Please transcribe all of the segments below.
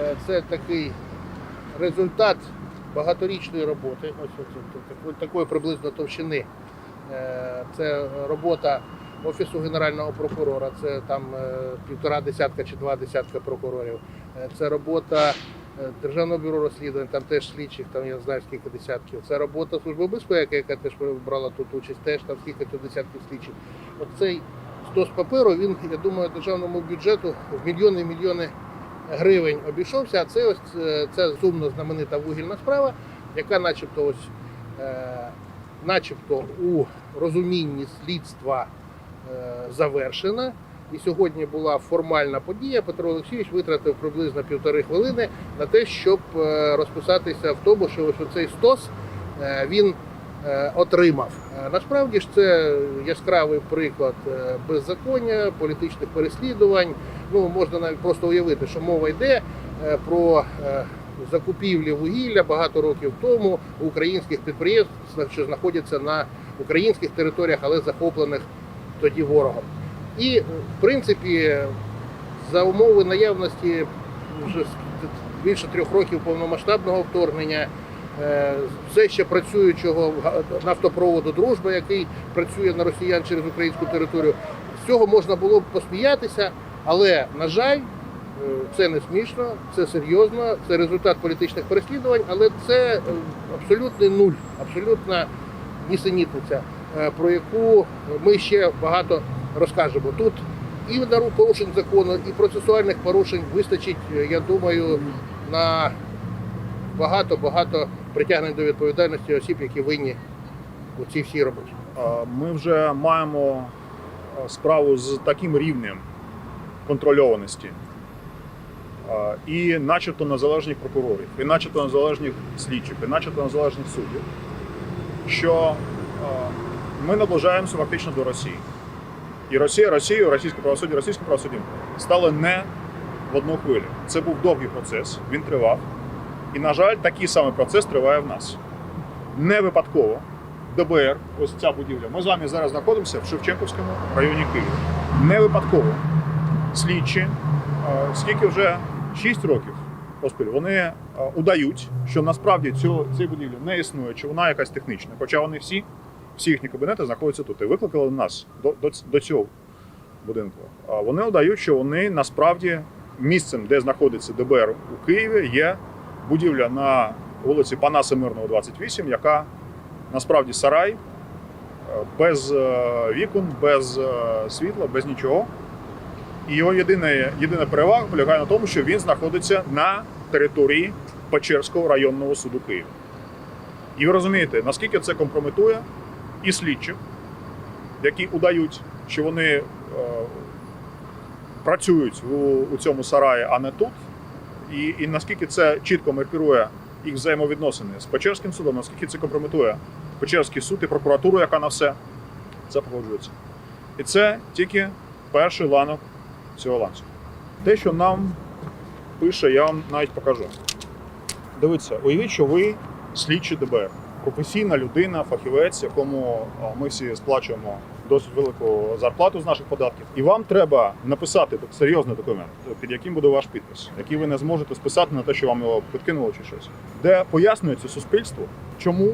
Е, Це такий результат багаторічної роботи, ось, ось, ось такої, приблизно товщини. Е, Це робота Офісу Генерального прокурора, це там е, півтора десятка чи два десятка прокурорів. Це робота Державного бюро розслідувань, там теж слідчих, там я знаю скільки десятків. Це робота Служби безпеки, яка теж брала тут участь, теж там скільки тут десятків слідчих. От цей стос паперу, він, я думаю, державному бюджету в мільйони і мільйони гривень обійшовся. А це ось е, це сумно знаменита вугільна справа, яка начебто ось е, начебто у розумінні слідства е, завершена. І сьогодні була формальна подія. Петро Олексійович витратив приблизно півтори хвилини на те, щоб розписатися в тому, що ось цей стос він отримав. Насправді ж це яскравий приклад беззаконня, політичних переслідувань. Ну можна навіть просто уявити, що мова йде е, про е, закупівлі вугілля багато років тому українських підприємств, що знаходяться на українських територіях, але захоплених тоді ворогом. І, в принципі, за умови наявності вже більше трьох років повномасштабного вторгнення, е, все ще працюючого нафтопроводу Дружба, який працює на росіян через українську територію, з цього можна було б посміятися, але, на жаль, е, це не смішно, це серйозно, це результат політичних переслідувань, але це е, абсолютний нуль, абсолютна нісенітниця, е, про яку ми ще багато розкажемо. Тут і порушень закону, і процесуальних порушень вистачить, я думаю, на багато-багато притягнень до відповідальності осіб, які винні у цій всій роботі. Ми вже маємо справу з таким рівнем контрольованості і начебто незалежних прокурорів, і начебто незалежних слідчих, і начебто незалежних суддів, що ми наближаємося фактично до Росії. І Росія, Росію, російське правосуддя, російське правосуддя стали не в одну хвилю. Це був довгий процес, він тривав. І, на жаль, такий самий процес триває в нас. Не випадково ДБР, ось ця будівля. Ми з вами зараз знаходимося в Шевченківському районі Києва. Не випадково слідчі, е, скільки вже 6 років поспіль, вони е, удають, що насправді цього, будівлі не існує, чи вона якась технічна. Хоча вони всі, всі їхні кабінети знаходяться тут. І викликали нас до, до, до цього будинку. Вони удають, що вони насправді місцем, де знаходиться ДБР у Києві, є будівля на вулиці Панаса Мирного, 28, яка насправді сарай е, без вікон, без світла, без нічого. І його єдина, єдина перевага полягає на тому, що він знаходиться на території Печерського районного суду Києва. І ви розумієте, наскільки це компрометує і слідчих, які удають, що вони е, працюють у, у цьому сараї, а не тут. І, і наскільки це чітко маркирує їх взаємовідносини з Печерським судом, наскільки це компрометує Печерський суд і прокуратуру, яка на все це погоджується. І це тільки перший ланок цього ланцюгу. Те, що нам пише, я вам навіть покажу. Дивіться, уявіть, що ви слідчий ДБР, професійна людина, фахівець, якому ми всі сплачуємо досить велику зарплату з наших податків. І вам треба написати серйозний документ, під яким буде ваш підпис, який ви не зможете списати на те, що вам його підкинуло чи щось, де пояснюється суспільству, чому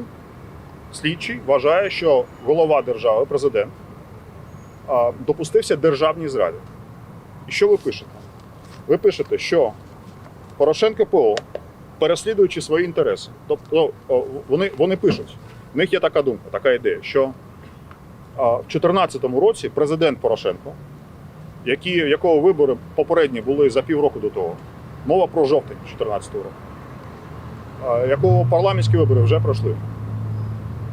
слідчий вважає, що голова держави, президент, допустився державній зраді. Що ви пишете? Ви пишете, що Порошенко ПО, переслідуючи свої інтереси, тобто вони, вони пишуть, в них є така думка, така ідея, що в 2014 році президент Порошенко, які, якого вибори попередні були за півроку до того, мова про жовтень 2014 року, якого парламентські вибори вже пройшли,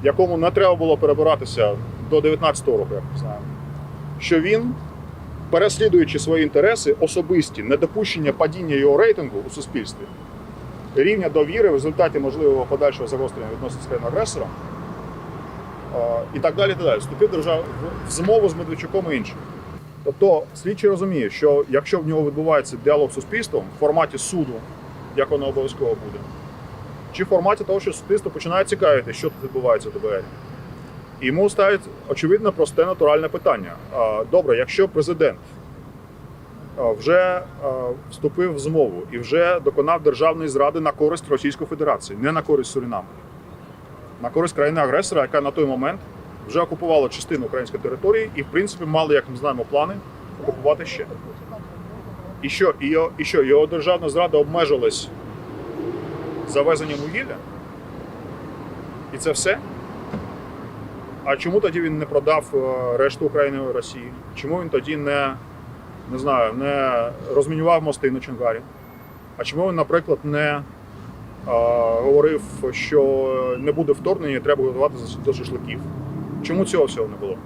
якому не треба було перебиратися до 2019 року, як ми знаємо, що він, переслідуючи свої інтереси, особисті, недопущення падіння його рейтингу у суспільстві, рівня довіри в результаті можливого подальшого загострення відносин з країною агресором е, і так далі. так далі. Вступив держав в змову з Медведчуком і іншим. Тобто слідчий розуміє, що якщо в нього відбувається діалог з суспільством в форматі суду, як воно обов'язково буде, чи в форматі того, що суспільство починає цікавити, що тут відбувається в ДБР. І йому ставить очевидно просте натуральне питання. Добре, якщо президент вже вступив в змову і вже доконав державної зради на користь Російської Федерації, не на користь Сурінаму, на користь країни-агресора, яка на той момент вже окупувала частину української території і, в принципі, мали, як ми знаємо, плани окупувати ще. І що, і його, і що його державна зрада обмежилась завезенням вугілля? І це все? А чому тоді він не продав е, решту України Росії? Чому він тоді не, не знаю, не розмінював мости на Чонгарі? А чому він, наприклад, не е, говорив, що не буде вторгнення і треба готуватися до шашликів? Чому цього всього не було?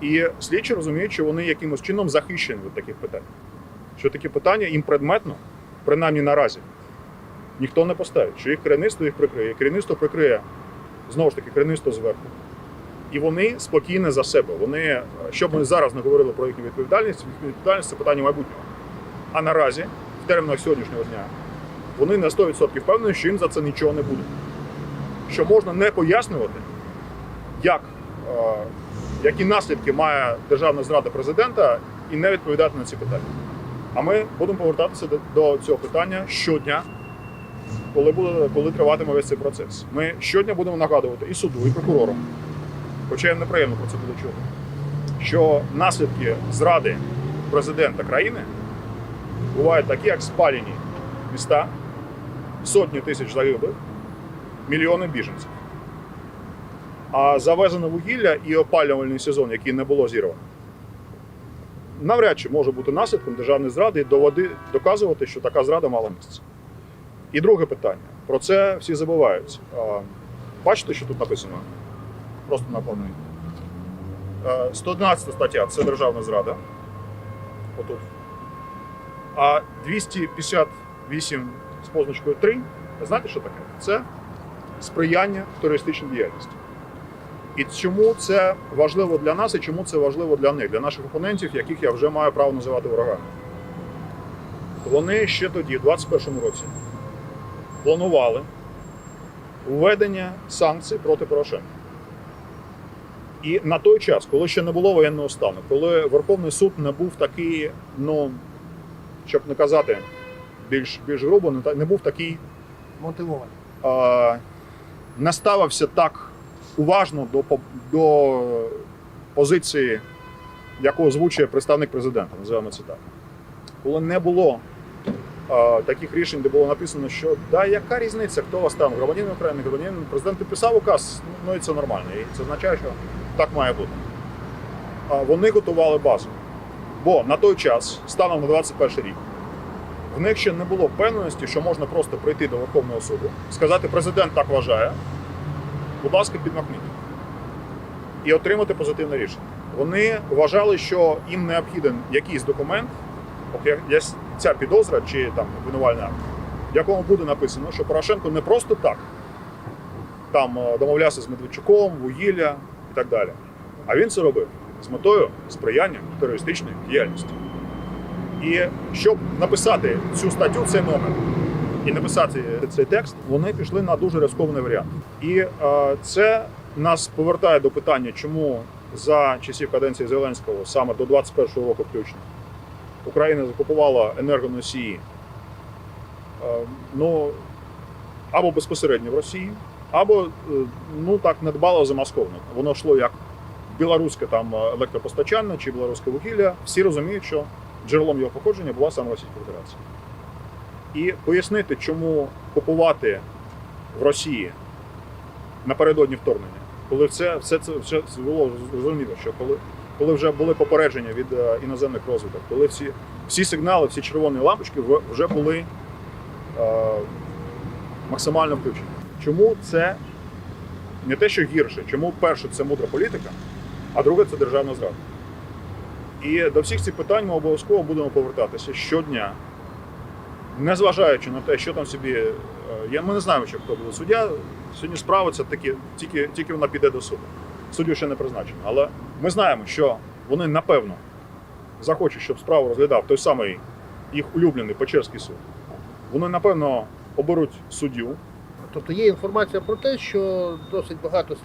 І слідчі розуміють, що вони якимось чином захищені від таких питань. Що такі питання їм предметно, принаймні наразі, ніхто не поставить, що їх керівництво їх прикриє. Керівництво прикриє знову ж таки керівництво зверху. І вони спокійні за себе. Вони, щоб ми зараз не говорили про їхню відповідальність, їхня відповідальність це питання майбутнього. А наразі, в термінах сьогоднішнього дня, вони на 100% впевнені, що їм за це нічого не буде. Що можна не пояснювати, як, е, які наслідки має державна зрада президента, і не відповідати на ці питання. А ми будемо повертатися до, цього питання щодня, коли буде, коли триватиме весь цей процес. Ми щодня будемо нагадувати і суду, і прокурорам, хоча їм неприємно про це буде чути, що наслідки зради президента країни бувають такі, як спалені міста, сотні тисяч загиблих, мільйони біженців. А завезене вугілля і опалювальний сезон, який не було зірвано, навряд чи може бути наслідком державної зради доводи, доказувати, що така зрада мала місце. І друге питання. Про це всі забувають. Бачите, що тут написано? Просто наповнюю. 111 стаття це державна зрада. Отут. А 258 з позначкою 3, знаєте, що таке? Це сприяння терористичній діяльності. І чому це важливо для нас і чому це важливо для них, для наших опонентів, яких я вже маю право називати ворогами? Вони ще тоді, в 2021 році, планували введення санкцій проти Порошенка. І на той час, коли ще не було воєнного стану, коли Верховний суд не був такий, ну, щоб не казати більш, більш грубо, не, не був такий Мотивовані. е, не ставився так уважно до, до позиції, яку озвучує представник президента, називаємо це так. Коли не було е, таких рішень, де було написано, що да, яка різниця, хто вас там, громадянин України, громадянин, президент підписав указ, ну і це нормально. І це означає, що так має бути. Вони готували базу. Бо на той час, станом на 21 рік, в них ще не було впевненості, що можна просто прийти до Верховного суду, сказати, президент так вважає, будь ласка, підмахніть. І отримати позитивне рішення. Вони вважали, що їм необхіден якийсь документ, ця підозра чи там обвинувальний акт, в якому буде написано, що Порошенко не просто так там е, домовлявся з Медведчуком, вугілля і так далі. А він це робив з метою сприяння терористичної діяльності. І щоб написати цю статтю, цей номер і написати цей текст, вони пішли на дуже ризикований варіант. І е, це нас повертає до питання, чому за часів каденції Зеленського, саме до 21-го року включно, Україна закупувала енергоносії е, ну, або безпосередньо в Росії, або е, ну так недбало замасковано. Воно йшло як білоруське там електропостачання чи білоруське вугілля. Всі розуміють, що джерелом його походження була саме Російська Федерація. І пояснити, чому купувати в Росії напередодні вторгнення, коли все, все це все було зрозуміло, що коли, коли вже були попередження від е, іноземних розвиток, коли всі, всі сигнали, всі червоні лампочки вже були е, максимально включені. Чому це не те, що гірше, чому перше це мудра політика, а друге це державна зрада. І до всіх цих питань ми обов'язково будемо повертатися щодня, незважаючи на те, що там собі. е, Я, ми не знаємо, що хто буде суддя. Сьогодні справа це таки, тільки, тільки вона піде до суду. Суддю ще не призначено. Але ми знаємо, що вони напевно захочуть, щоб справу розглядав той самий їх улюблений Печерський суд. Вони напевно оберуть суддю, Тобто є інформація про те, що досить багато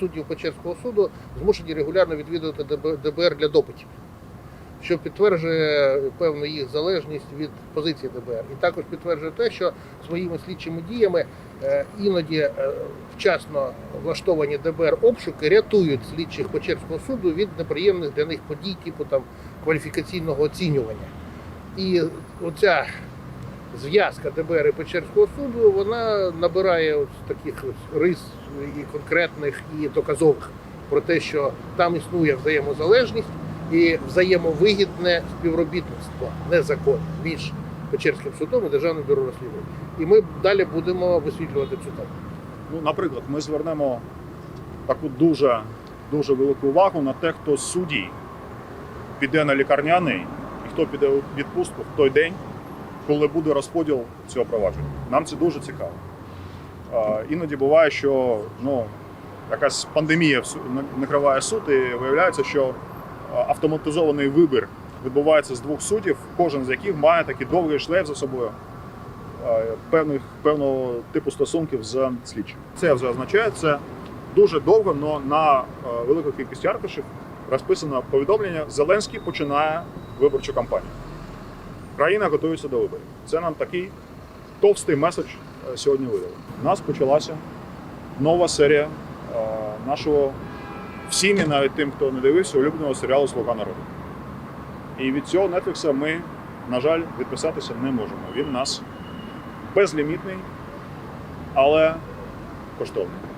суддів Печерського суду змушені регулярно відвідувати ДБР для допитів. що підтверджує певну їх залежність від позиції ДБР. І також підтверджує те, що своїми слідчими діями е, іноді е, вчасно влаштовані ДБР обшуки рятують слідчих Печерського суду від неприємних для них подій, типу там кваліфікаційного оцінювання. І оця зв'язка ДБР і Печерського суду вона набирає ось таких ось рис і конкретних, і доказових про те, що там існує взаємозалежність і взаємовигідне співробітництво незаконне між Печерським судом і Державним бюро розслідувань. І ми далі будемо висвітлювати цю тему. Ну, наприклад, ми звернемо таку дуже, дуже велику увагу на те, хто з суддій піде на лікарняний і хто піде у відпустку в той день, коли буде розподіл цього провадження. Нам це дуже цікаво. Іноді буває, що ну, якась пандемія накриває суд, і виявляється, що автоматизований вибір відбувається з двох суддів, кожен з яких має такий довгий шлейф за собою певних певного типу стосунків з слідчим. Це вже означає, це дуже довго, але на велику кількість аркушів розписано повідомлення: Зеленський починає виборчу кампанію. Країна готується до виборів. Це нам такий товстий меседж е, сьогодні видали. У нас почалася нова серія е, нашого всіми, навіть тим, хто не дивився, улюбленого серіалу Слуга народу. І від цього Netflix ми, на жаль, відписатися не можемо. Він у нас безлімітний, але коштовний.